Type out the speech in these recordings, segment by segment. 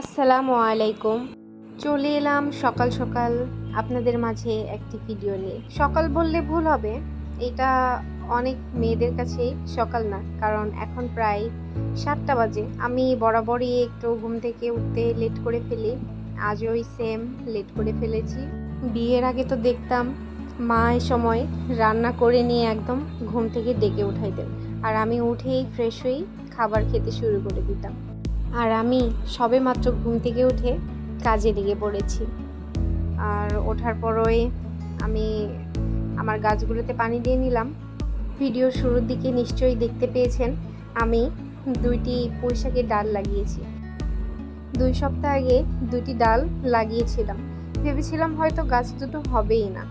আসসালামু আলাইকুম। চলে এলাম সকাল সকাল আপনাদের মাঝে একটি ভিডিও নিয়ে। সকাল বললে ভুল হবে, এটা অনেক মেয়েদের কাছে সকাল না, কারণ এখন প্রায় সাতটা বাজে। আমি বরাবরই একটু ঘুম থেকে উঠতে লেট করে ফেলি, আজও ওই সেম লেট করে ফেলেছি। বিয়ের আগে তো দেখতাম, মা এই সময় রান্না করে নিয়ে একদম ঘুম থেকে ডেকে উঠাই দেন আর আমি উঠেই ফ্রেশ হয়েই খাবার খেতে শুরু করে দিতাম। আর আমি সবে মাত্র ঘুম থেকে উঠে কাজে লেগে পড়েছি। আর ওঠার পরই আমি আমার গাছগুলোতে পানি দিয়ে নিলাম। ভিডিওর শুরুর দিকে নিশ্চয়ই দেখতে পেয়েছেন, আমি দুইটি পুঁইশাকের ডাল লাগিয়েছি। দুই সপ্তাহ আগে দুটি ডাল লাগিয়েছিলাম। ভেবেছিলাম হয়তো গাছ দুটো হবেই না।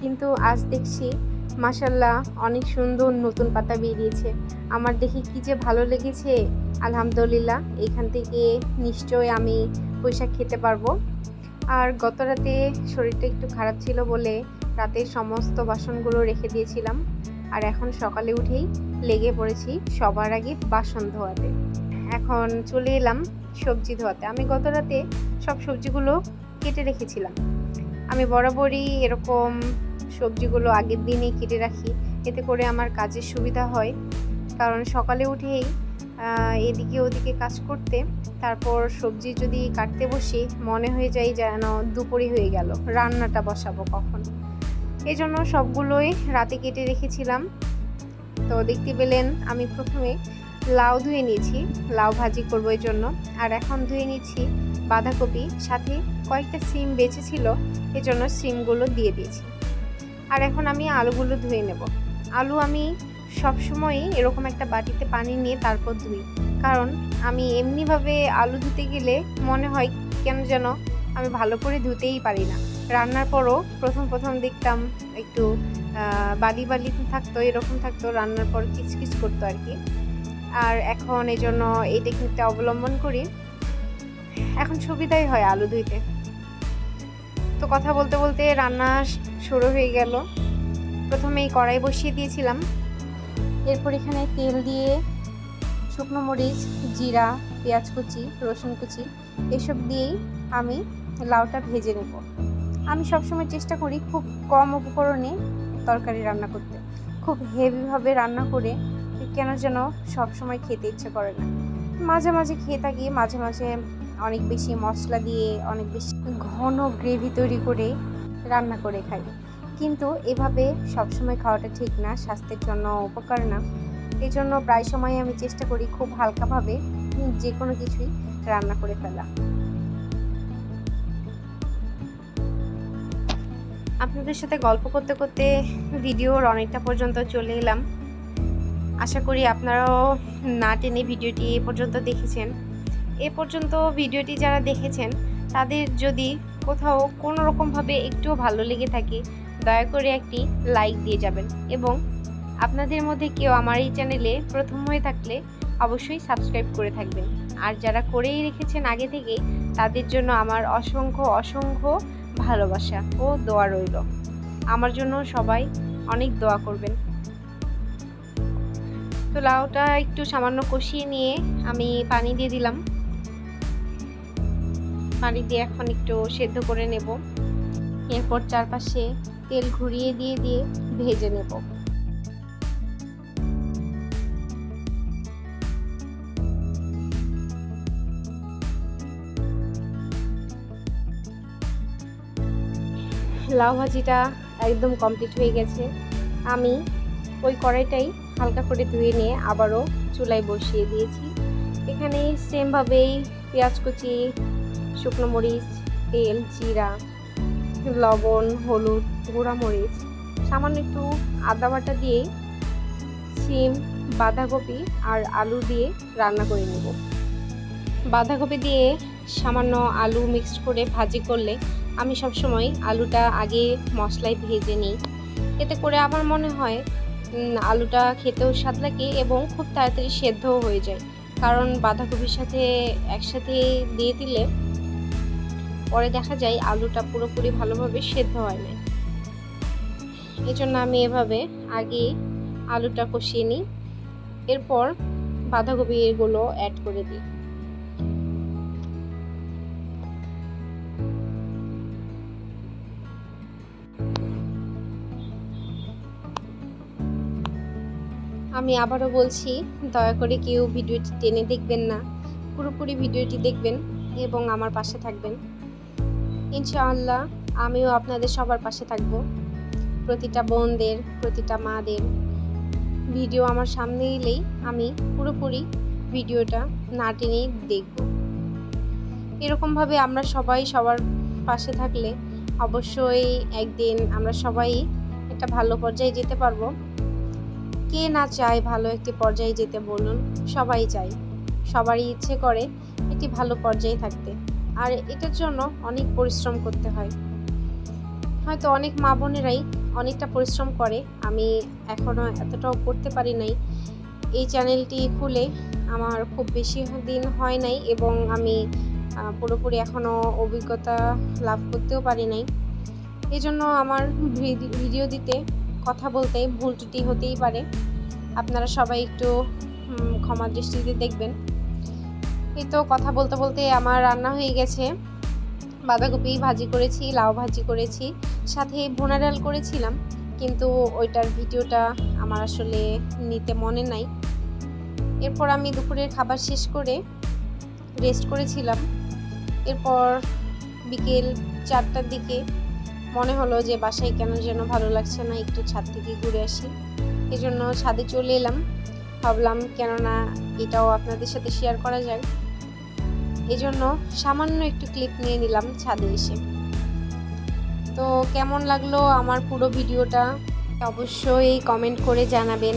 কিন্তু আজ দেখছি মাসাল্লাহ অনেক সুন্দর নতুন পাতা বেরিয়েছে। আমার দেখে কি যে ভালো লেগেছে, আলহামদুলিল্লাহ, এখান থেকে নিশ্চয় আমি পুঁইশাক খেতে পারব। আর গত রাতে শরীরটা একটু খারাপ ছিল বলে রাতে সমস্ত বাসনগুলো রেখে দিয়েছিলাম। আর এখন সকালে উঠেই লেগে পড়েছি সবার আগে বাসন ধোয়াতে। এখন চলে এলাম সবজি ধোয়াতে। আমি গত রাতে সব সবজিগুলো কেটে রেখেছিলাম। আমি বরাবরই এরকম সবজিগুলো আগের দিনেই কেটে রাখি। এতে করে আমার কাজের সুবিধা হয়। কারণ সকালে উঠেই এদিকে ওদিকে কাজ করতে, তারপর সবজি যদি কাটতে বসি, মনে হয়ে যায় যেন দুপুরই হয়ে গেল, রান্নাটা বসাবো কখন। এই জন্য সবগুলোই রাতে কেটে রেখেছিলাম। তো দেখতে পেলেন, আমি প্রথমে লাউ ধুয়ে নিয়েছি, লাউ ভাজি করব এই জন্য আর এখন ধুয়ে নিচ্ছি বাঁধাকপি, সাথে কয়েকটা সিম বেঁচেছিল এই জন্য সিমগুলো দিয়ে দিয়েছি। আর এখন আমি আলুগুলো ধুয়ে নেব। আলু আমি সবসময়ই এরকম একটা বাটিতে পানি নিয়ে তারপর ধুই। কারণ আমি এমনিভাবে আলু ধুতে গেলে মনে হয় কেন যেন আমি ভালো করে ধুতেই পারি না। রান্নার পরও প্রথম প্রথম দেখতাম একটু বালি বালি থাকতো, এরকম থাকতো, রান্নার পর কিচকিচ করতো আর কি। আর এখন এই জন্য এই টেকনিকটা অবলম্বন করি। এখন সুবিধাই হয় আলু ধুইতে। তো কথা বলতে বলতে রান্না শুরু হয়ে গেল। প্রথমে এই কড়াই বসিয়ে দিয়েছিলাম। এরপর এখানে তেল দিয়ে শুকনো মরিচ, জিরা, পেঁয়াজ কুচি, রসুন কুচি, এসব দিয়েই আমি লাউটা ভেজে নেব। আমি সবসময় চেষ্টা করি খুব কম উপকরণে তরকারি রান্না করতে। খুব হেভিভাবে রান্না করে কেন যেন সবসময় খেতে ইচ্ছে করে না। মাঝে মাঝে খেয়ে থাকি, মাঝে মাঝে অনেক বেশি মশলা দিয়ে, অনেক বেশি ঘন গ্রেভি তৈরি করে রান্না করে খাই। কিন্তু এভাবে সবসময় খাওয়াটা ঠিক না, স্বাস্থ্যের জন্য উপকার না। এই জন্য প্রায় সময় আমি চেষ্টা করি খুব হালকাভাবে যে কোনো কিছুই রান্না করে ফেলা। আপনাদের সাথে গল্প করতে করতে ভিডিওর অনেকটা পর্যন্ত চলে এলাম। আশা করি আপনারাও না টেনে ভিডিওটি এ পর্যন্ত দেখেছেন। এ পর্যন্ত ভিডিওটি যারা দেখেছেন, তাদের যদি কোথাও কোনো রকমভাবে একটুও ভালো লেগে থাকে, দয়া করে একটি লাইক দিয়ে যাবেন এবং আপনাদের মধ্যে কেউ আমার এই চ্যানেলে প্রথম হয়ে থাকলে অবশ্যই সাবস্ক্রাইব করে থাকবেন। আর যারা করেই রেখেছেন আগে থেকে, তাদের জন্য আমার অসংখ্য অসংখ্য ভালোবাসা ও দোয়া রইল। আমার জন্য সবাই অনেক দোয়া করবেন। তো লাউটা একটু সামান্য কষিয়ে নিয়ে আমি পানি দিয়ে দিলাম। পানি দিয়ে এখন একটু সেদ্ধ করে নেব। এরপর চারপাশে তেল ঘুরিয়ে দিয়ে দিয়ে ভেজে নেব। লাউ ভাজিটা একদম কমপ্লিট হয়ে গেছে। আমি ওই কড়াইটাই হালকা করে ধুয়ে নিয়ে আবারও চুলায় বসিয়ে দিয়েছি। এখানে সেমভাবেই পেঁয়াজ কুচি শুকনো মরিচ, তেল, জিরা, লবণ, হলুদ, গুঁড়া মরিচ, সামান্য একটু আদা বাটা দিয়ে সিম বাঁধাকপি আর আলু দিয়ে রান্না করে নেব। বাঁধাকপি দিয়ে সামান্য আলু মিক্সড করে ভাজি করলে আমি সবসময় আলুটা আগে মশলায় ভেজে নিই। এতে করে আমার মনে হয় আলুটা খেতেও স্বাদ লাগে এবং খুব তাড়াতাড়ি সেদ্ধও হয়ে যায়। কারণ বাঁধাকপির সাথে একসাথে দিয়ে দিলে পরে দেখা যায় আলুটা পুরোপুরি ভালোভাবে সেদ্ধ হয় না জন্য আমি এভাবে আগে আলুটা কষিয়ে নিই। এরপর বাঁধাকপি এগুলো অ্যাড করে দিই। আমি আবারও বলছি, দয়া করে কেউ ভিডিওটি টেনে দেখবেন না। পুরোপুরি ভিডিওটি দেখবেন এবং আমার পাশে থাকবেন। ইনশাআল্লাহ আমিও আপনাদের সবার পাশে থাকব। প্রতিটা বোনদের, প্রতিটা মাদের ভিডিও আমার সামনে এলেই আমি পুরোপুরি ভিডিওটা না টেনেই দেখব। এরকমভাবে আমরা সবাই সবার পাশে থাকলে অবশ্যই একদিন আমরা সবাই একটা ভালো পর্যায়ে যেতে পারব। কে না চায় ভালো একটি পর্যায়ে যেতে বলুন? সবাই চায়। সবারই ইচ্ছে করে একটি ভালো পর্যায়ে থাকতে। আর এটার জন্য অনেক পরিশ্রম করতে হয়। হয়তো অনেক মা বোনেরাই অনেকটা পরিশ্রম করে। আমি এখনও এতটাও করতে পারি নাই। এই চ্যানেলটি খুলে আমার খুব বেশি দিন হয় নাই এবং আমি পুরোপুরি এখনও অভিজ্ঞতা লাভ করতেও পারি নাই। এই জন্য আমার ভিডি- ভিডিও দিতে, কথা বলতে ভুল ত্রুটি হতেই পারে। আপনারা সবাই একটু ক্ষমা দৃষ্টিতে দেখবেন। এই তো কথা বলতে বলতে আমার রান্না হয়ে গেছে। বাঁধাকপি ভাজি করেছি, লাউ ভাজি করেছি, সাথে ভুনা ডাল করেছিলাম, কিন্তু ওইটার ভিডিওটা আমার আসলে নিতে মনে নাই। এরপর আমি দুপুরের খাবার শেষ করে রেস্ট করেছিলাম। এরপর বিকেল চারটার দিকে মনে হলো যে বাসায় কেন যেন ভালো লাগছে না, একটু ছাদ থেকে ঘুরে আসি। এজন্য জন্য ছাদে চলে এলাম। ভাবলাম কেননা এটাও আপনাদের সাথে শেয়ার করা যায় এই জন্য সামান্য একটু ক্লিপ নিয়ে নিলাম ছাদে এসে। তো কেমন লাগল আমার পুরো ভিডিওটা? অবশ্যই কমেন্ট করে জানাবেন।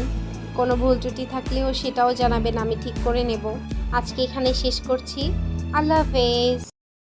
কোনো ভুল ত্রুটি থাকলেও সেটাও জানাবেন, আমি ঠিক করে নেব। আজকে এখানে শেষ করছি। আল্লাহ হাফেজ।